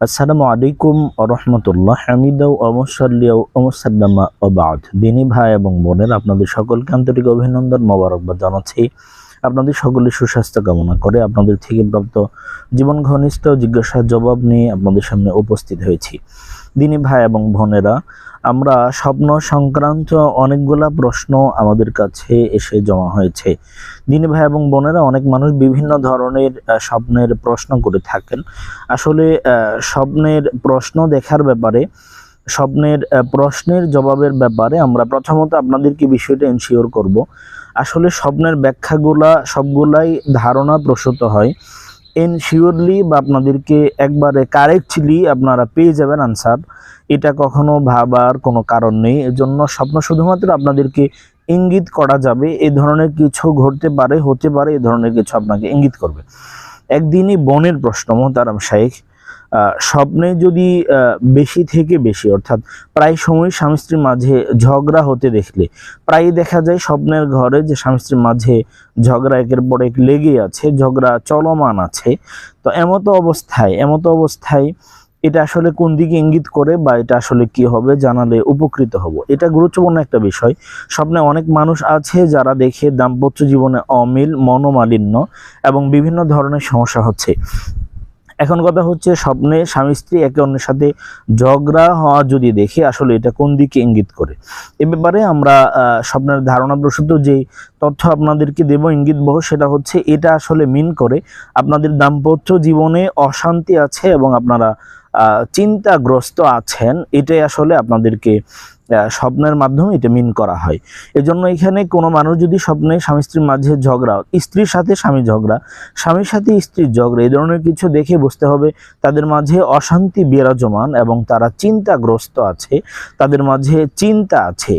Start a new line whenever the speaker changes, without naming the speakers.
আসসালামু আলাইকুম রহমতুল্লাহ। হামিদাউ অমসল্লিয়াউ অমসাল্লামা অবাদ দিনী ভাই এবং বোনের আপনাদের সকলকে আন্তরিক অভিনন্দন মোবারকবাদ জানাচ্ছি। আপনাদের সকলের সুস্বাস্থ্য কামনা করে আপনাদের থেকে প্রাপ্ত জীবন ঘনিষ্ঠ জিজ্ঞাসার জবাব নিয়ে আপনাদের সামনে উপস্থিত হয়েছি। দিনী ভাই এবং বোনেরা, আমরা স্বপ্ন সংক্রান্ত অনেকগুলা প্রশ্ন আমাদের কাছে এসে জমা হয়েছে। দিনী ভাই এবং বোনেরা, অনেক মানুষ বিভিন্ন ধরনের স্বপ্নের প্রশ্ন করে থাকেন। আসলে স্বপ্নের প্রশ্ন দেখার ব্যাপারে, স্বপ্নের প্রশ্নের জবাবের ব্যাপারে আমরা প্রথমত আপনাদেরকে বিষয়টা এনশিওর করব। আসলে স্বপ্নের ব্যাখ্যাগুলা সবগুলাই ধারণা প্রসূত হয় এনশিওরলি বা আপনাদেরকে একবারে কারেক্টলি আপনারা পেয়ে যাবেন আনসার এটা কখনো ভাবার কোনো কারণ নেই। এজন্য স্বপ্ন শুধুমাত্র আপনাদেরকে ইঙ্গিত করা যাবে এই ধরনের কিছু ঘটতে পারে, হতে পারে, এ ধরনের কিছু আপনাকে ইঙ্গিত করবে। একদিনই বনের প্রশ্ন, মোহতারাম শাইখ স্বপ্নে যদি বেশি থেকে বেশি, অর্থাৎ প্রায় সময় স্বামী স্ত্রীর মাঝে ঝগড়া হতে দেখলে, প্রায়ই দেখা যায় স্বপ্নের ঘরে যে স্বামী স্ত্রীর মাঝে ঝগড়া একের পর এক লেগে আছে, ঝগড়া চলমান আছে। তো এমতো অবস্থায় এমতো অবস্থায় এটা আসলে কোন দিকে ইঙ্গিত করে বা এটা আসলে কি হবে জানালে উপকৃত হব। এটা গুরুত্বপূর্ণ একটা বিষয়। স্বপ্নে অনেক মানুষ আছে যারা দেখে দাম্পত্য জীবনে অমিল, মনোমালিন্য এবং বিভিন্ন ধরনের সমস্যা হচ্ছে। এখন কথা হচ্ছে স্বপ্নে স্বামী স্ত্রী একে অন্যের সাথে ঝগড়া হওয়া যদি দেখি, আসলে এটা কোন দিকে ইঙ্গিত করে? এ ব্যাপারে আমরা স্বপ্নের ধারণা প্রসূত যে তথ্য আপনাদেরকে দেব, ইঙ্গিত বহ, সেটা হচ্ছে এটা আসলে মিন করে আপনাদের দাম্পত্য জীবনে অশান্তি আছে এবং আপনারা চিন্তাগ্রস্ত আছেন, এটাই আসলে আপনাদেরকে স্বপ্নের মাধ্যমে এটা মিন করা হয়। এজন্য এখানে কোনো মানুষ যদি স্বপ্নে স্বামী স্ত্রীর মাঝে ঝগড়া, স্ত্রীর সাথে স্বামী ঝগড়া, স্বামীর সাথে স্ত্রীর ঝগড়া, এই ধরনের কিছু দেখে বুঝতে হবে, তাদের মাঝে অশান্তি বিরাজমান এবং তারা চিন্তাগ্রস্ত আছে, তাদের মাঝে চিন্তা আছে।